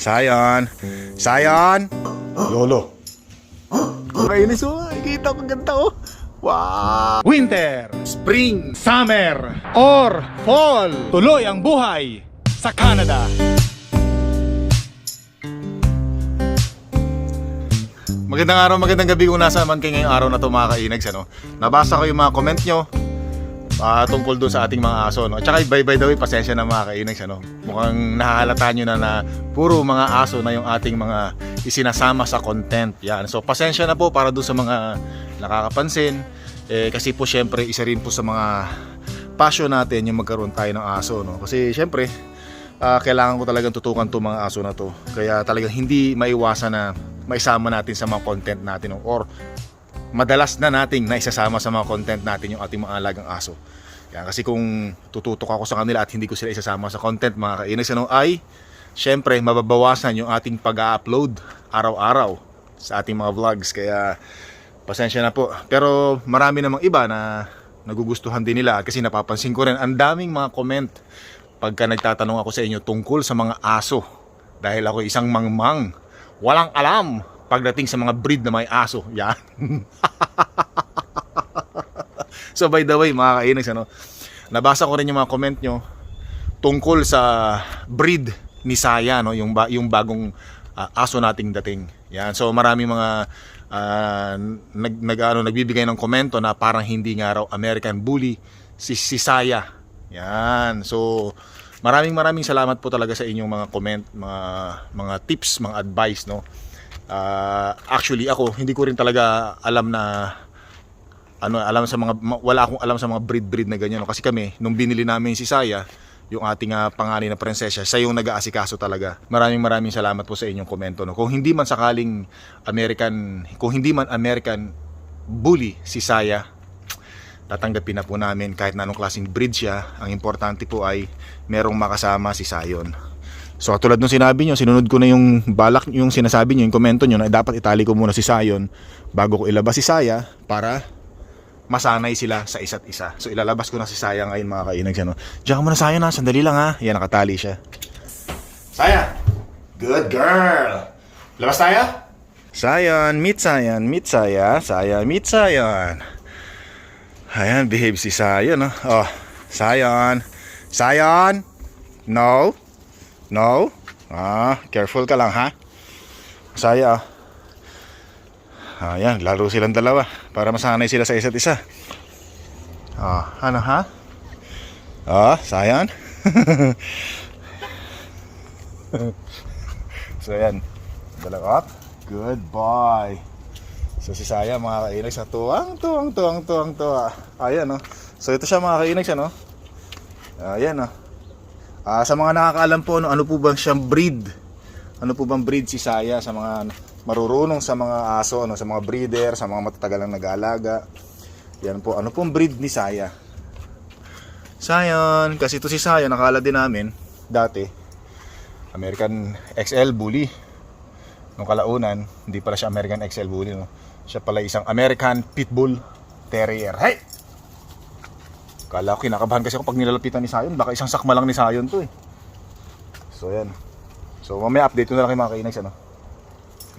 Sayon. Sayon. Lolo. Kainis oh. Nakikita ko ganda oh. Wow. Winter, spring, summer, or fall. Tuloy ang buhay sa Canada. Magandang araw, magandang gabi kung nasa man kayo ngayong araw na ito mga kainags. Ano? Nabasa ko yung mga comment nyo ah, tungkol doon sa ating mga aso. No? At saka by, by the way, pasensya na mga kainags. Ano? Mukhang nahahalata nyo na na puro mga aso na yung ating mga isinasama sa content. Yan. So pasensya na po para doon sa mga nakakapansin. Eh, kasi po syempre isa rin po sa mga passion natin yung magkaroon tayo ng aso. No? Kasi syempre, ah, kailangan ko talagang tutukan to mga aso na to. Kaya talagang hindi maiwasan na maisama natin sa mga content natin no? or madalas na nating naisasama sa mga content natin yung ating mga alagang aso. Yan, kasi kung tututok ako sa kanila at hindi ko sila isasama sa content mga kainis ano, ay syempre mababawasan yung ating pag-upload araw-araw sa ating mga vlogs. Kaya pasensya na po. Pero marami namang iba na nagugustuhan din nila kasi napapansin ko rin ang daming mga comment pagka nagtatanong ako sa inyo tungkol sa mga aso. Dahil ako isang mangmang, walang alam pagdating sa mga breed na may aso. Yan. so by the way, mga kainags, ano, nabasa ko rin yung mga comment nyo tungkol sa breed ni Saya, no, yung, ba, yung bagong ah, aso nating dating. Yan. So marami mga ah, nag, nag, ano, nagbibigay ng komento na parang hindi nga raw American Bully si, si Saya. Yan. So maraming maraming salamat po talaga sa inyong mga comment, mga mga tips, mga advice, no. Ah, actually ako hindi ko rin talaga alam na ano alam sa mga wala akong alam sa mga breed breed na ganyan no? kasi kami nung binili namin si Saya yung ating uh, panganay na prinsesya siya yung nag-aasikaso talaga. Maraming maraming salamat po sa inyong komento no? Kung hindi man sakaling American kung hindi man American bully si Saya tatanggapin na po namin kahit na anong klaseng breed siya. Ang importante po ay merong makasama si Sayon. So tulad nung sinabi nyo, sinunod ko na yung balak, yung sinasabi nyo, yung komento nyo na dapat itali ko muna si Sayon bago ko ilabas si Saya para masanay sila sa isa't isa. So ilalabas ko na si Saya ngayon mga kainags. Ano? Diyan ka muna Saya na, sandali lang ha. Yan, nakatali siya. Saya! Good girl! Labas tayo? Sayon, meet Sayon, meet Saya. Saya, meet Sayon. Ayan, behave si Sayon. No? Oh, Sayon. Sayon! No? No? Ah, careful ka lang ha. Saya ah. Ayan, laro silang dalawa para masanay sila sa isa't isa. Ah, ano ha? Ah, sayan. so yan. Dalawa up. Good boy. So si Saya mga kainags sa tuwang tuwang tuwang tuwang tuwa. Ayan no. So ito siya mga kainags ano. Ayan no. Ah, sa mga nakakaalam po, ano, ano po bang siyang breed? Ano po bang breed si Saya sa mga marurunong sa mga aso, ano, sa mga breeder, sa mga matatagal na nag-aalaga? Yan po, ano pong breed ni Saya? Sayon, kasi ito si Saya, nakala din namin dati. American XL Bully. Nung kalaunan, hindi pala siya American XL Bully. No? Siya pala isang American Pitbull Terrier. Hey! Kala ko kinakabahan kasi ako pag nilalapitan ni Sayon, baka isang sakma lang ni Sayon to eh. So yan. So mamaya update ko na lang kay mga kainags ano.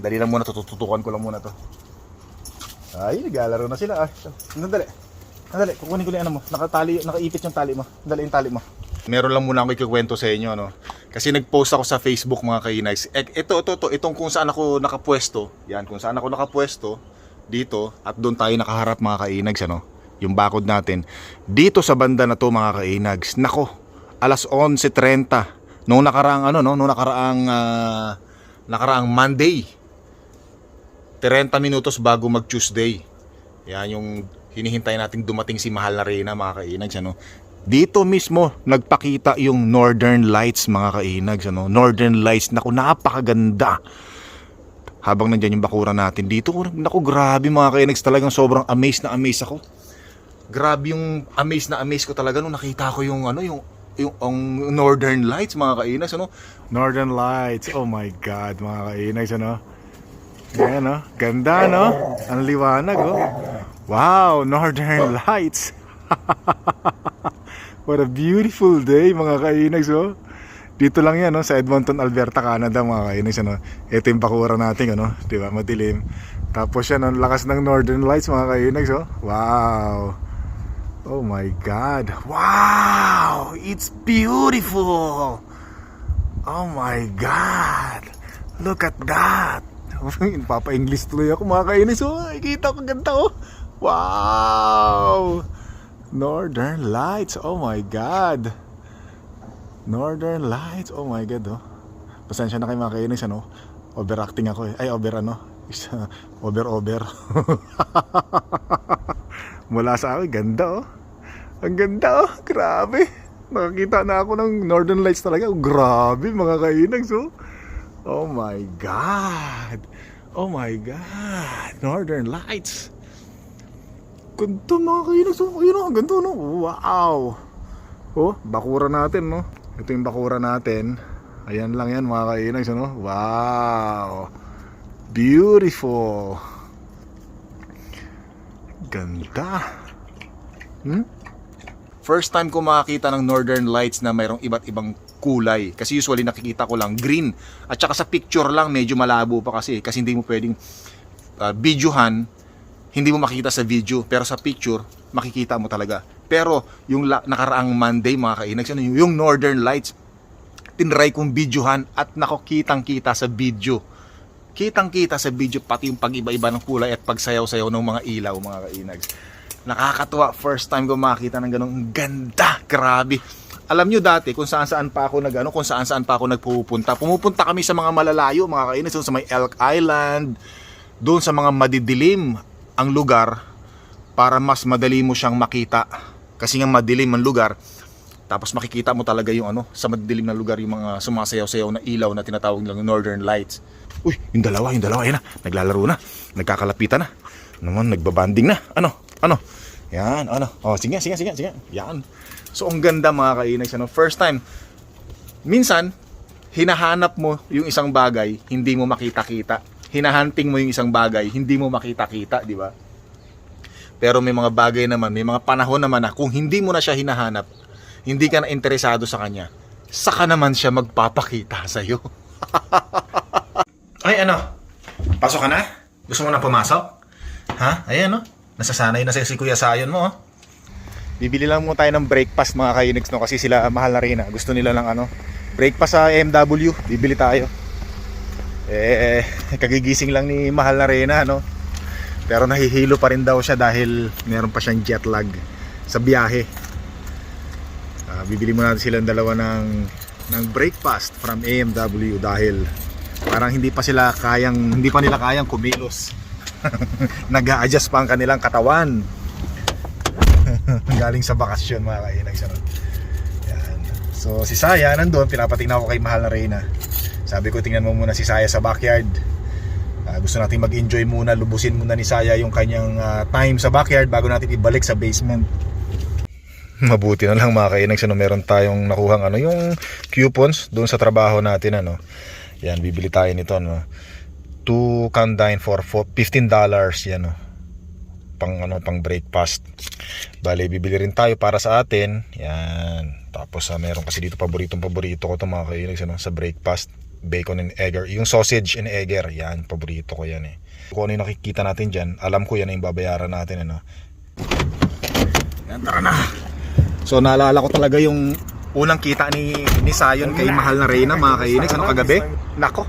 Dali lang muna to, tututukan ko lang muna to. Ay, naglalaro na sila. Ah, sandali. Sandali, kukunin ko lang ano mo. Nakatali, nakaipit yung tali mo. Dali yung tali mo. Meron lang muna ako ikikwento sa inyo no. Kasi nag-post ako sa Facebook mga kainags. E, ito, ito, ito, itong kung saan ako nakapwesto. Yan, kung saan ako nakapwesto dito at doon tayo nakaharap mga kainags ano yung bakod natin dito sa banda na to mga kainags nako alas 11.30 nung nakaraang ano no nung nakaraang ah, nakaraang Monday 30 minutos bago mag Tuesday yan yung hinihintay nating dumating si Mahal na Reyna mga kainags ano. Dito mismo nagpakita yung Northern Lights mga kainags ano. Northern Lights nako napakaganda. Habang nandiyan yung bakura natin dito nako grabe mga kainags talagang sobrang amazed na amazed ako. Grabe yung amaze na amaze ko talaga nung nakita ko yung ano yung yung ang Northern Lights mga kainas ano. Northern Lights oh my god mga kainas ano Ayan no ganda no ang liwanag oh wow Northern Lights what a beautiful day mga kainags oh Dito lang yan, no? sa Edmonton, Alberta, Canada, mga kainis. Ano? Ito yung bakura natin, ano? di ba? Madilim. Tapos yan, ang lakas ng Northern Lights, mga kainis. Oh. Wow! Oh my God! Wow! It's beautiful! Oh my God! Look at that! Papa-English tuloy ako, mga kainis. Oh, nakikita ko ganda, oh. Wow! Northern Lights, oh my God! Northern Lights. Oh my God, oh. Pasensya na kayo mga kainis, ano? Overacting ako eh. Ay, over ano? Over, over. Mula sa akin, ganda, oh. Ang ganda, oh. Grabe. Nakakita na ako ng Northern Lights talaga. Oh, grabe, mga kainags, oh. Oh my God. Oh my God. Northern Lights. Ganda, mga kainags, oh. Ayun, oh. Ang ganda, no? Wow. Oh, bakura natin, no? Ito yung bakura natin. Ayan lang yan mga kainags, ano? Wow! Beautiful! Ganda! Hmm? First time ko makakita ng Northern Lights na mayroong iba't ibang kulay. Kasi usually nakikita ko lang green. At saka sa picture lang medyo malabo pa kasi. Kasi hindi mo pwedeng uh, videohan, hindi mo makikita sa video. Pero sa picture, makikita mo talaga. Pero yung la- nakaraang Monday mga kainags, ano, yung Northern Lights, tinry kong videohan at nako kitang kita sa video. Kitang kita sa video pati yung pag-iba-iba ng kulay at pagsayaw-sayaw ng mga ilaw mga kainags. Nakakatuwa, first time ko makita ng ganong ganda, grabe. Alam nyo dati kung saan saan pa ako nag ano, kung saan saan pa ako nagpupunta. Pumupunta kami sa mga malalayo mga kainis, sa may Elk Island, doon sa mga madidilim ang lugar para mas madali mo siyang makita. Kasi nga madilim ang lugar, tapos makikita mo talaga yung ano, sa madilim na lugar yung mga sumasayaw-sayaw na ilaw na tinatawag lang Northern Lights. Uy, yung dalawa, yung dalawa, yan na. Naglalaro na. Nagkakalapitan na. Naman, nagbabanding na. Ano? Ano? Yan, ano? Oh, sige, sige, sige, sige. Yan. So, ang ganda mga kainags. Ano? First time, minsan, hinahanap mo yung isang bagay, hindi mo makita-kita. Hinahunting mo yung isang bagay, hindi mo makita-kita, di ba? Pero may mga bagay naman, may mga panahon naman na kung hindi mo na siya hinahanap, hindi ka na interesado sa kanya, saka naman siya magpapakita sa iyo. Ay ano? Pasok ka na? Gusto mo na pumasok? Ha? Ayan no? Nasasanay na si Kuya Sayon mo oh. Bibili lang mo tayo ng breakfast mga kainigs no kasi sila mahal na rin ah. Gusto nila ng ano breakfast sa MW, bibili tayo. Eh kagigising lang ni mahal na Rena no. Pero nahihilo pa rin daw siya dahil meron pa siyang jet lag sa biyahe. Ah, bibili muna natin silang dalawa ng ng breakfast from AMW dahil parang hindi pa sila kayang hindi pa nila kayang kumilos. Nag-a-adjust pa ang kanilang katawan. Galing sa bakasyon mga kainags ano. Yan. So si Saya nandun, pinapatingnan ko kay Mahal na Reyna. Sabi ko tingnan mo muna si Saya sa backyard. Ah, gusto natin mag-enjoy muna, lubusin muna ni Saya yung kanyang ah, time sa backyard bago natin ibalik sa basement. Mabuti na lang mga kainags ano, meron tayong nakuhang ano, yung coupons doon sa trabaho natin ano. Yan, bibili tayo nito no. Two can dine for fo- $15 yan no. Pang ano, pang breakfast. Bale, bibili rin tayo para sa atin. Yan. Tapos ah, meron kasi dito paboritong paborito ko to mga kainags ano, sa breakfast. Bacon and egger. Yung sausage and egger, yan, paborito ko yan eh. Kung ano yung nakikita natin dyan, alam ko yan ang babayaran natin ano. Yan, tara na. So naalala ko talaga yung unang kita ni ni Sayon kay Mahal na Reyna mga kainags ano kagabi. Nako.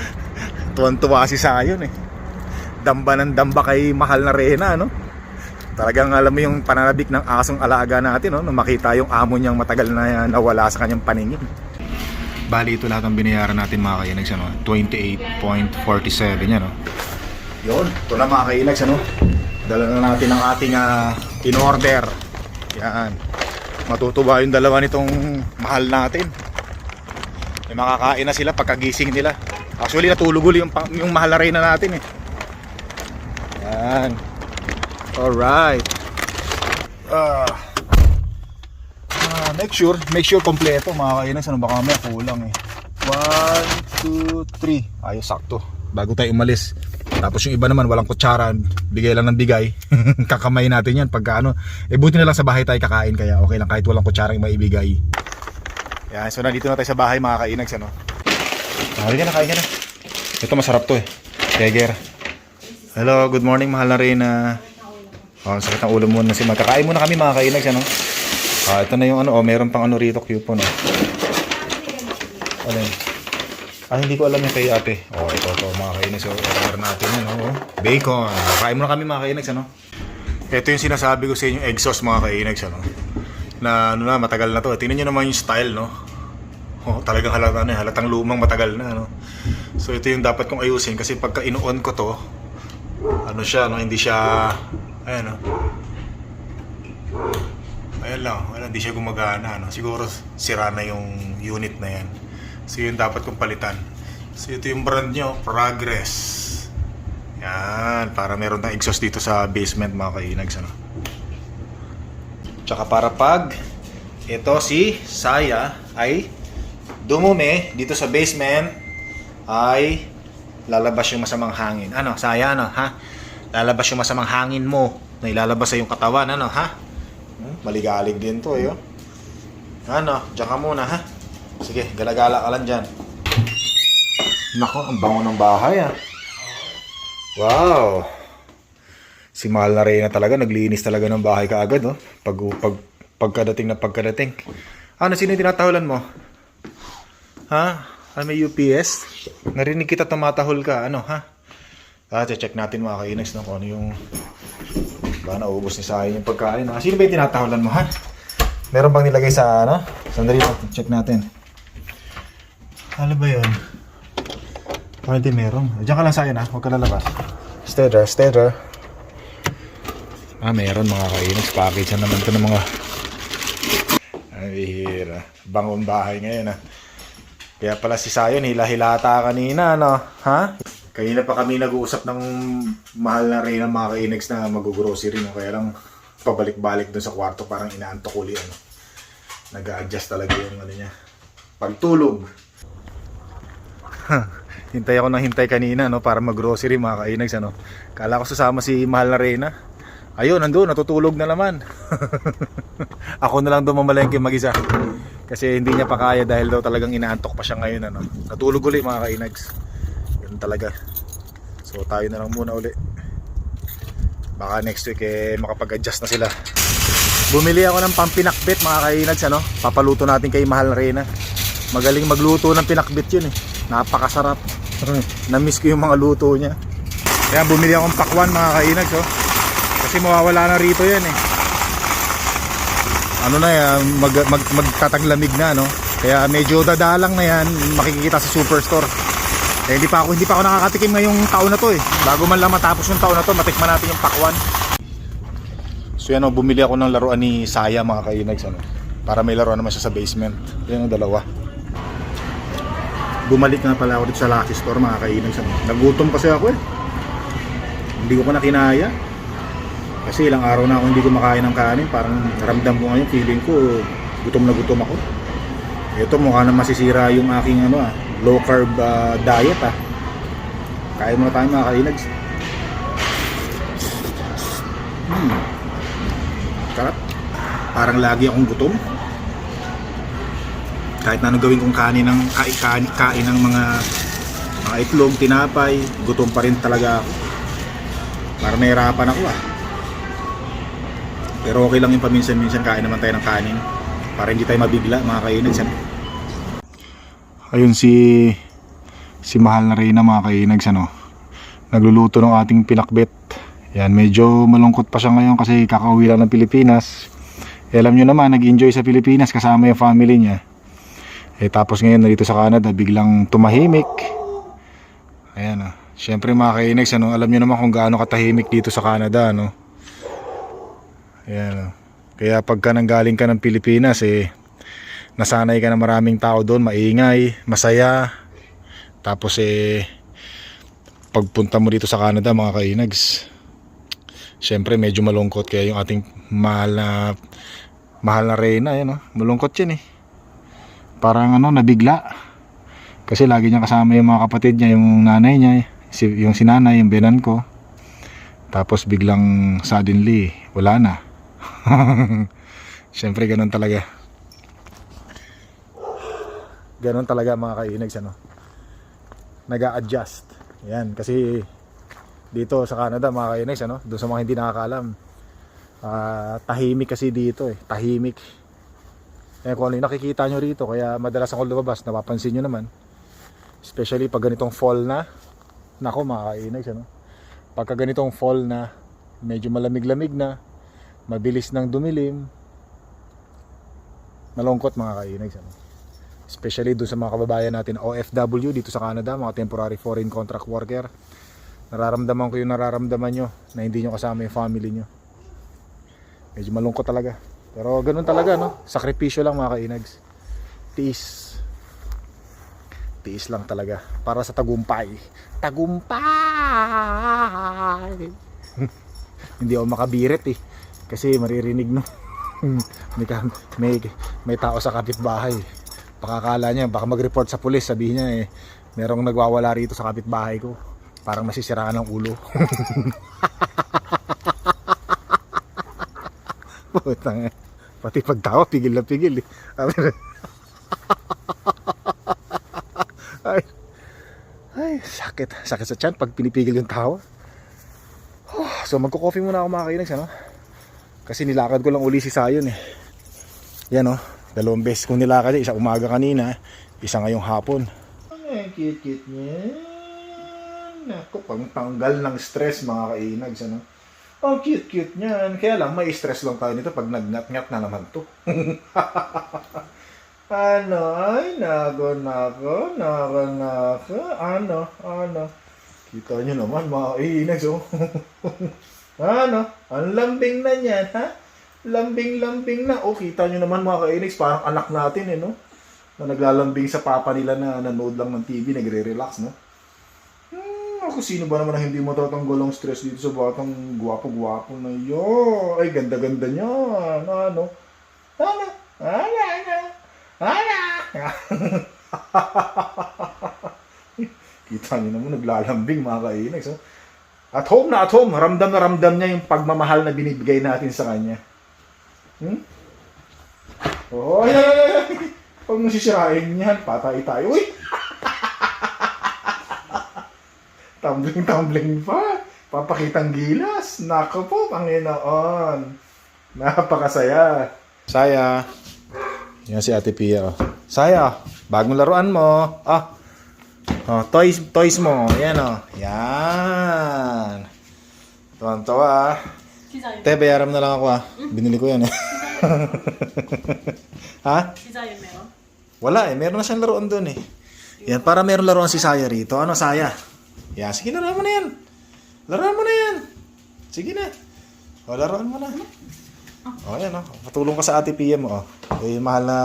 Tuwan-tuwa si Sayon eh. Damba ng damba kay Mahal na Reyna no. Talagang alam mo yung pananabik ng asong alaga natin no, nung makita yung amo niyang matagal na nawala sa kanyang paningin. Bali ito lahat ang binayaran natin mga kainags ano, 28.47 yan no. Yun, ito na mga kainags ano. Dala na natin ang ating uh, in-order. Yan. Matutuwa yung dalawa nitong mahal natin. May makakain na sila pagkagising nila. Actually natulog uli yung, yung mahal na natin eh. Yan. Alright. Ah. Ah, make sure, make sure kompleto mga kainas. Ano baka may kulang eh. 1, 2, 3. Ayos, sakto. Bago tayo umalis. Tapos yung iba naman walang kutsara, bigay lang ng bigay. Kakamay natin yan pagka ano. Eh buti na lang sa bahay tayo kakain kaya okay lang kahit walang kutsara yung maibigay. Yan, so nandito na tayo sa bahay mga kainags, ano? Halika na, kain ka na. Ito masarap to eh. Keger. Hello, good morning mahal na rin na Oh, sakit ng ulo muna si Magkakain muna kami mga kainags, ano? Ah, ito na yung ano, oh, meron pang ano rito, coupon, oh. Ano yun? Ah, hindi ko alam yung kay ate. Oh, ito, ito, mga kainags, oh, order natin yun, oh. Bacon. Kain muna kami mga kainags, ano? Ito yung sinasabi ko sa inyo, egg sauce mga kainags, ano? Na, ano na, matagal na to. Tingnan nyo naman yung style, no? Oh, talagang halata na, eh. halatang lumang matagal na, no? So, ito yung dapat kong ayusin kasi pagka inuon ko to, ano siya, no? Hindi siya, ayan, no? Ayan lang, wala, hindi siya gumagana, no? Siguro sira na yung unit na yan. So, yun dapat kong palitan. So, ito yung brand nyo, Progress. Yan, para meron tayong exhaust dito sa basement, mga kainags, ano? Tsaka para pag ito si Saya ay dumumi dito sa basement ay lalabas yung masamang hangin. Ano, Saya ano, ha? Lalabas yung masamang hangin mo na ilalabas sa yung katawan, ano, ha? Hmm, Maligalig din to, eh, oh. Ano, diyan ka muna, ha? Sige, galagala ka lang dyan. Nako, ang bango ng bahay, ah. Wow! Si Mahal na Reyna talaga, naglinis talaga ng bahay kaagad, oh. Pag, pag, pagkadating na pagkadating. Ano, sino yung tinatahulan mo? Ha? Ah, may UPS? Narinig kita tumatahol ka, ano, ha? Ah, check natin mga kainags, no, kung ano yung... Ba, naubos ni Sayan yung pagkain, ha? Sino ba yung tinatahulan mo, ha? Meron bang nilagay sa, ano? Sandali, check natin. Ano ba yun? Ah, hindi meron. Diyan ka lang sa'yo na, huwag ka lalabas. Stay there. Ah, meron mga kainags. Package na naman to ng mga... Ay, hira. Bangon bahay ngayon, ah. Kaya pala si Sayon, hila-hilata kanina, no? Ha? Kanina pa kami nag-uusap ng mahal na rin ng mga kainags na mag-grocery, no? Kaya lang pabalik-balik dun sa kwarto, parang inaantok uli, ano? Nag-a-adjust talaga yung ano niya. Pagtulog. hintay ako ng hintay kanina, no? Para mag-grocery, mga kainags, ano? Kala ko sasama si mahal na Reyna. Ayun, nandun, natutulog na naman. ako na lang doon mamalengke mag-isa. Kasi hindi niya pa kaya dahil daw talagang inaantok pa siya ngayon. Ano. Natulog uli mga kainags. Yun talaga. So tayo na lang muna uli. Baka next week eh makapag-adjust na sila. Bumili ako ng pampinakbit mga kainags. Ano? Papaluto natin kay Mahal Reyna. Magaling magluto ng pinakbit yun eh. Napakasarap. Namiss ko yung mga luto niya. Kaya bumili akong pakwan mga kainags. Oh. Kasi mawawala na rito yan eh ano na yan, mag, mag, magtataglamig na no. Kaya medyo dadalang na yan, makikita sa superstore. Eh, hindi pa ako hindi pa ako nakakatikim ngayong taon na to eh. Bago man lang matapos yung taon na to, matikman natin yung pakwan. So yan o, bumili ako ng laruan ni Saya mga kainags ano. Para may laruan naman siya sa basement. Yan ang dalawa. Bumalik na pala ako dito sa Lucky Store mga kainags ano. Nagutom kasi ako eh. Hindi ko pa na kinaya. Kasi ilang araw na ako hindi kumakain ng kanin, parang ramdam ko ngayon, feeling ko gutom na gutom ako. Ito mukha na masisira yung aking ano ah, low carb ah, diet ah. Kain muna tayo mga kainags. Hmm. Sarap. Parang lagi akong gutom. Kahit na anong gawin kong kanin ng kain, kain, kain ng mga mga itlog, tinapay, gutom pa rin talaga ako. Parang nahirapan ako ah. Pero okay lang yung paminsan-minsan kain naman tayo ng kanin para hindi tayo mabigla mga kainags. Ano? Ayun si si Mahal na Reyna mga kainags ano. Nagluluto ng ating pinakbet. Yan, medyo malungkot pa siya ngayon kasi kakauwi lang ng Pilipinas. Eh, alam nyo naman, nag-enjoy sa Pilipinas kasama yung family niya. Eh, tapos ngayon narito sa Canada, biglang tumahimik. Ayan ah. Siyempre mga kainags, ano, alam nyo naman kung gaano katahimik dito sa Canada, no? Ayan. oh. Kaya pagka nanggaling ka ng Pilipinas eh nasanay ka na maraming tao doon, maingay, masaya. Tapos eh pagpunta mo dito sa Canada mga kainags. Syempre medyo malungkot kaya yung ating mahal na mahal na reyna yan oh. Malungkot 'yan eh. Parang ano nabigla. Kasi lagi niya kasama yung mga kapatid niya, yung nanay niya, yung sinanay, yung benan ko. Tapos biglang suddenly wala na. Siyempre ganun talaga. Ganon talaga mga kainags ano. Nag-a-adjust. Yan, kasi dito sa Canada mga kainags ano, doon sa mga hindi nakakaalam. ah, tahimik kasi dito eh, tahimik. Eh kung ano yung nakikita nyo rito, kaya madalas ako lumabas, napapansin nyo naman. Especially pag ganitong fall na, nako mga kainags ano. Pagka ganitong fall na, medyo malamig-lamig na, mabilis nang dumilim, malungkot mga kainags ano. Especially doon sa mga kababayan natin OFW dito sa Canada, mga temporary foreign contract worker. Nararamdaman ko yung nararamdaman nyo na hindi nyo kasama yung family nyo. Medyo malungkot talaga. Pero ganun talaga no, sakripisyo lang mga kainags. Tiis. Tiis lang talaga para sa tagumpay. Tagumpay! hindi ako makabirit eh. Kasi maririnig no. may, ka- may, may tao sa kapitbahay. Pakakala niya, baka mag-report sa pulis, sabihin niya eh, merong nagwawala rito sa kapitbahay ko. Parang nasisiraan ng ulo. Putang. Pati pagtawa, pigil na pigil eh. ay, ay, sakit. Sakit sa tiyan pag pinipigil yung tawa. Oh, so magko-coffee muna ako mga kainags, ano? Kasi nilakad ko lang uli si Sayon eh. Yan oh, dalawang beses kong nilakad eh. Isa umaga kanina, isa ngayong hapon. Ay, cute-cute niya. Naku, pang tanggal ng stress mga kainags, ano? Ang cute-cute niyan. Kaya lang, may stress lang tayo nito pag nagngat-ngat na naman to. ano? Ay, nago, nago, nago, nago. Ano? Ano? Kita niyo naman, mga kainags, oh. ano? Ang lambing na niyan, ha? Lambing-lambing na. Oh, kita nyo naman mga kainags, parang anak natin eh, no? Na naglalambing sa papa nila na nanood lang ng TV, nagre-relax, no? Hmm, ako sino ba naman ang hindi matatanggal ang stress dito sa batang gwapo-gwapo na yun? Ay, ganda-ganda niya. Ano? Ano? Ano? Ano? Ano? Kita niyo naman, naglalambing mga kainags, oh. At home na at home, ramdam na ramdam niya yung pagmamahal na binibigay natin sa kanya. Hmm? Oh, ay, ay, ay, ay. Huwag mo sisirain patay tayo. Uy! tumbling, tumbling pa. Papakitang gilas. Nako po, Panginoon. Napakasaya. Saya. Yan si Ate Pia. oh. Saya, bagong laruan mo. Ah, Oh, toys, toys mo. Yan oh. Yan. Tuwan-tuwa ah. Te, bayaran na lang ako ah. Binili ko yan eh. ha? Si Zion meron? Wala eh. Meron na siyang laruan doon eh. Yan, para meron laruan si Saya rito. Ano, Saya? Yan, sige, laruan mo na yan. Laruan mo na yan. Sige na. O, laruan mo na. O, yan. Oh. Patulong ka sa ate Pia mo. Oh. Eh, mahal na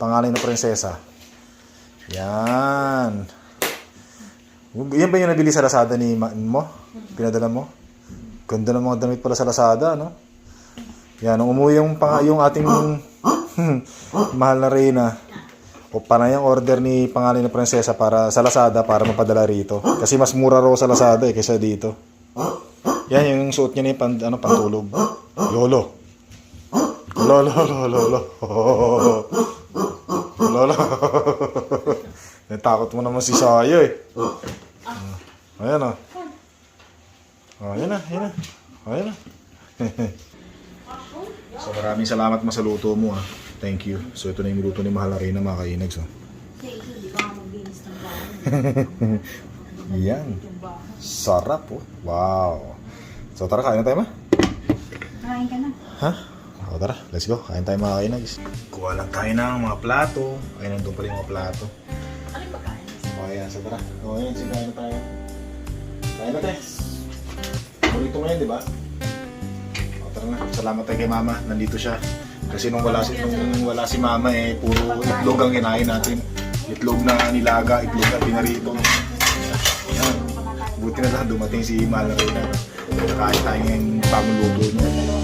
pangalan ng prinsesa. Yan. Yan ba yung nabili sa Lazada ni ma- mo? Pinadala mo? Ganda ng mga damit pala sa Lazada, no? Yan, nung umuwi yung, pang, yung ating mahal na Reyna, o panay ang order ni pangalan ng prinsesa para sa Lazada para mapadala rito. Kasi mas mura raw sa Lazada eh, kaysa dito. Yan yung suot niya na yung pan, ano, pantulog. Lolo. Lolo, lolo, lolo. Lolo. Natakot mo naman si Saya eh. Ayan o. Oh, ayan na, ayan na. Oh, ayan na. so maraming salamat mo sa luto mo ha. Thank you. So ito na yung luto ni Mahal na Reyna mga kainags. Oh. Yan. Sarap oh. Wow. So tara, kain na tayo ma. Kain ka na. Ha? O tara, let's go. Kain tayo mga kainags. Kuha lang tayo ng mga plato. Ay, nandun pala yung mga plato. Ayan, so tara. O ayan, sige, na tayo. Kain na tayo. Burrito ngayon, di ba? O tara na. Salamat tayo kay mama. Nandito siya. Kasi nung wala si, nung wala si mama eh, puro itlog ang kinain natin. Itlog na nilaga, itlog na pinarito. Ayan. Buti na lang dumating si Mahal na. Nakain tayo ng bagong luto niya.